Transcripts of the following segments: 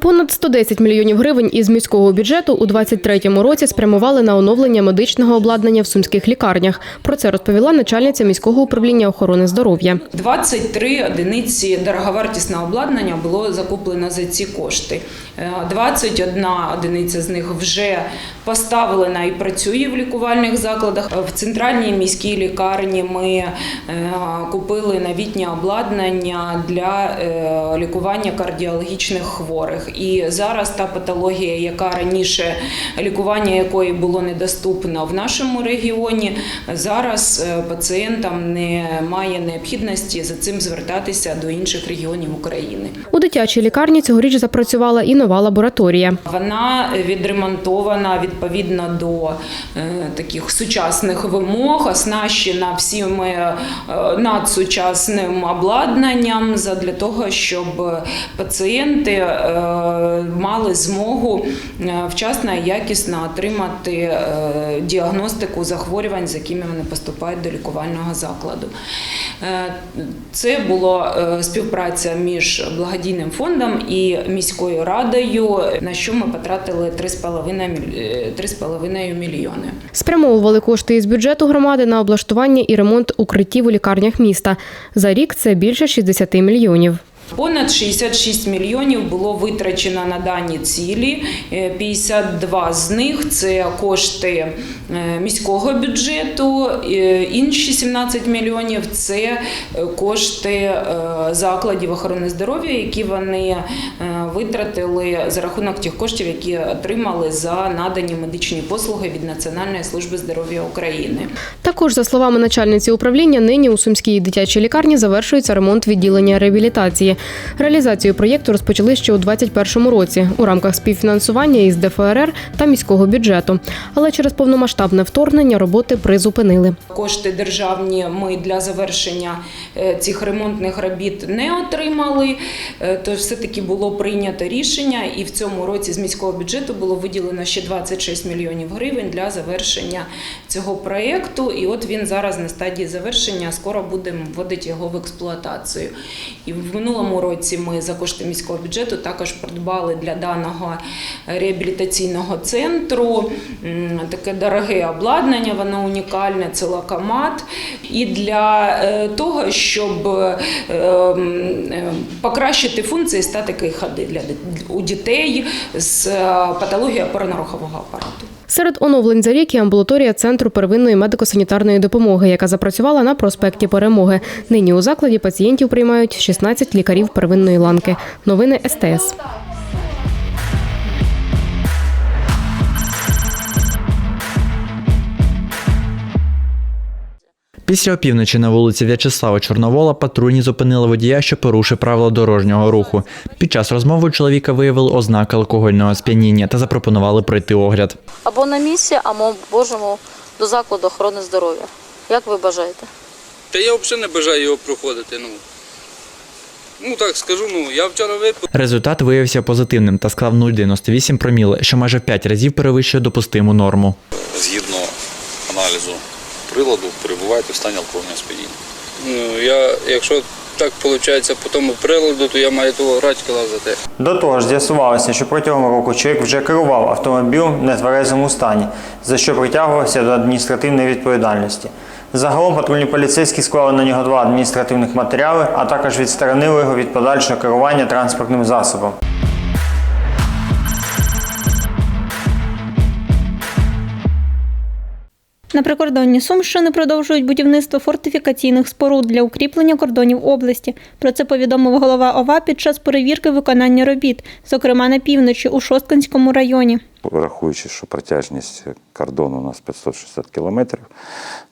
Понад 110 мільйонів гривень із міського бюджету у 2023 році спрямували на оновлення медичного обладнання в сумських лікарнях. Про це розповіла начальниця міського управління охорони здоров'я. 23 одиниці дороговартісного обладнання було закуплено за ці кошти. Е, 21 одиниця з них вже поставлена і працює в лікувальних закладах. В центральній міській лікарні ми е, купили новітнє обладнання для е, лікування кардіологічних хворих. І зараз та патологія, яка раніше лікування якої було недоступно в нашому регіоні, зараз е, пацієнтам немає необхідності за цим звертатися до інших регіонів України. У дитячій лікарні цьогоріч запрацювала і нова лабораторія. Вона відремонтована відповідно до е, таких сучасних вимог, оснащена всім е, надсучасним обладнанням для того, щоб пацієнти мали змогу е, вчасно і якісно отримати е, діагностику захворювань, з якими вони поступають до лікувального закладу. Е, Це була е, співпраця між благодійним фондом і міською радою, на що ми потратили 3,5 міль- е, 3,5 мільйони. Спрямовували кошти із бюджету громади на облаштування і ремонт укриттів у лікарнях міста. За рік це більше 60 мільйонів. Понад 66 мільйонів було витрачено на дані цілі. Е, 52 з них це кошти е, міського бюджету. е, Інші 17 мільйонів це е, кошти е, закладів охорони здоров'я, які вони е, витратили за рахунок тих коштів, які отримали за надані медичні послуги від Національної служби здоров'я України. Також, за словами начальниці управління, нині у Сумській дитячій лікарні завершується ремонт відділення реабілітації. Реалізацію проєкту розпочали ще у 2021 році у рамках співфінансування із ДФРР та міського бюджету. Але через повномасштабне вторгнення роботи призупинили. Кошти державні ми для завершення е, цих ремонтних робіт не отримали. Е, Тож все-таки було прийнято рішення, і в цьому році з міського бюджету було виділено ще 26 мільйонів гривень для завершення цього проєкту. І от він зараз на стадії завершення. Скоро будемо вводити його в експлуатацію. І в минулому році ми за кошти міського бюджету також придбали для даного реабілітаційного центру таке дороге обладнання, воно унікальне, це лакомат. І для е, того, щоб е, е, покращити функції статики ходи для у дітей з патологією опорно-рухового апарату. Серед оновлень за рік є амбулаторія центру первинної медико-санітарної допомоги, яка запрацювала на проспекті Перемоги. Нині у закладі пацієнтів приймають 16 лікарів первинної ланки. Новини СТС. Після опівночі на вулиці В'ячеслава Чорновола патрульні зупинили водія, що порушив правила дорожнього руху. Під час розмови чоловіка виявили ознаки алкогольного сп'яніння та запропонували пройти огляд. або на місці, або можемо до закладу охорони здоров'я. Як ви бажаєте? Та я взагалі не бажаю його проходити. Ну, ну так скажу, ну я вчора випив. Результат виявився позитивним та склав 0,98 проміли, що майже 5 разів перевищує допустиму норму. згідно аналізу приладу перебуваєте в стані алкогольного сп'яніння. Ну, я, якщо так виходить по тому приладу, то я маю того грати лазити. До того ж, з'ясувалося, що протягом року чоловік вже керував автомобіль в нетверезому стані, за що притягувався до адміністративної відповідальності. Загалом патрульні поліцейські склали на нього два адміністративних матеріали, а також відсторонили його від подальшого керування транспортним засобом. На прикордонні Сумщини продовжують будівництво фортифікаційних споруд для укріплення кордонів області. Про це повідомив голова ОВА під час перевірки виконання робіт, зокрема на півночі у Шосткинському районі. Враховуючи, що протяжність кордону у нас 560 кілометрів,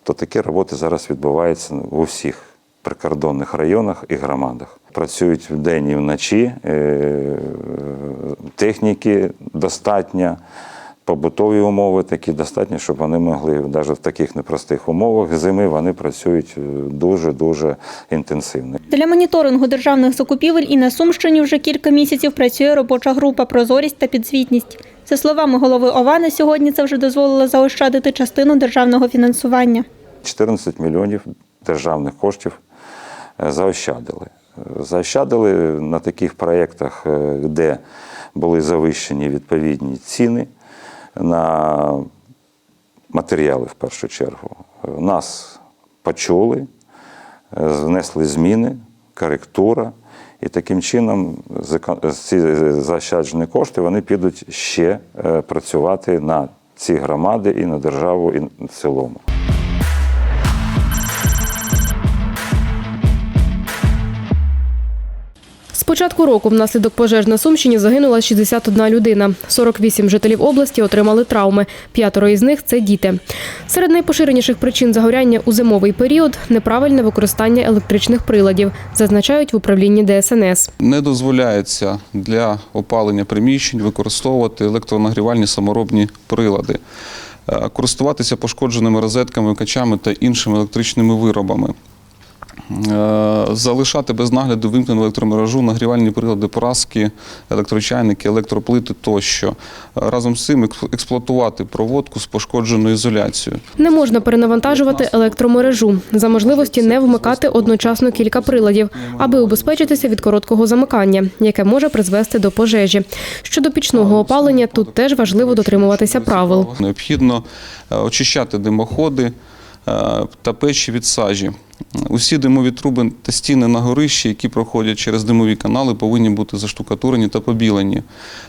то такі роботи зараз відбуваються у всіх прикордонних районах і громадах. Працюють вдень і вночі, е, техніки достатньо, побутові умови такі достатні, щоб вони могли навіть в таких непростих умовах зими вони працюють е, дуже-дуже інтенсивно. Для моніторингу державних закупівель і на Сумщині вже кілька місяців працює робоча група «Прозорість та підзвітність». За словами голови ОВА, на сьогодні це вже дозволило заощадити частину державного фінансування. 14 мільйонів державних коштів е, заощадили. Заощадили на таких проєктах, е, де були завищені відповідні ціни на матеріали в першу чергу. Нас почули, внесли зміни, коректура. І таким чином ці заощаджені кошти вони підуть ще е, працювати на ці громади і на державу і в цілому. З початку року внаслідок пожеж на Сумщині загинула 61 людина. 48 жителів області отримали травми. П'ятеро із них це діти. Серед найпоширеніших причин загоряння у зимовий період неправильне використання електричних приладів, зазначають в управлінні ДСНС. Не дозволяється для опалення приміщень використовувати електронагрівальні саморобні прилади, е, користуватися пошкодженими розетками, качами та іншими електричними виробами. Е, Залишати без нагляду вимкнену електромережу, нагрівальні прилади, праски, електрочайники, електроплити тощо. Разом з цим експлуатувати проводку з пошкодженою ізоляцією. Не можна перенавантажувати електромережу. За можливості не вмикати одночасно кілька приладів, аби убезпечитися від короткого замикання, яке може призвести до пожежі. Щодо пічного опалення, тут теж важливо дотримуватися правил. Необхідно е, очищати димоходи е, та печі від сажі. Усі димові труби та стіни на горищі, які проходять через димові канали, повинні бути заштукатурені та побілені.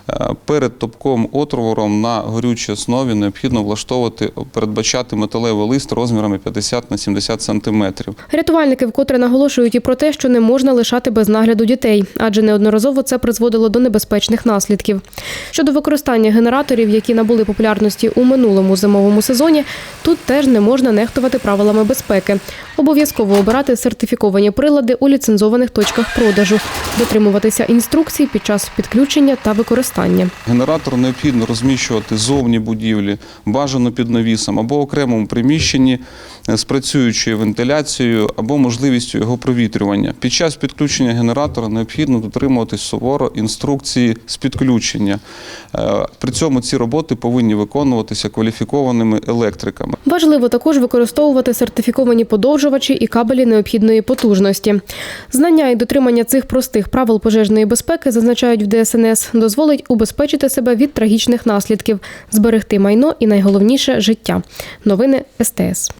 Е, Перед топком отвором на горючій основі необхідно влаштовувати, передбачати металевий лист розмірами 50 на 70 сантиметрів. Рятувальники вкотре наголошують і про те, що не можна лишати без нагляду дітей, адже неодноразово це призводило до небезпечних наслідків. Щодо використання генераторів, які набули популярності у минулому зимовому сезоні, тут теж не можна нехтувати правилами безпеки. Обов'язково обирати сертифіковані прилади у ліцензованих точках продажу, дотримуватися інструкцій під час підключення та використання. Генератор необхідно розміщувати зовні будівлі, бажано під навісом або окремому приміщенні з працюючою вентиляцією або можливістю його провітрювання. Під час підключення генератора необхідно дотримуватись суворо інструкції з підключення. Е, При цьому ці роботи повинні виконуватися кваліфікованими електриками. Важливо також використовувати сертифіковані подовжувачі кабелі необхідної потужності. Знання і дотримання цих простих правил пожежної безпеки, зазначають в ДСНС, дозволить убезпечити себе від трагічних наслідків, зберегти майно і найголовніше життя. Новини СТС.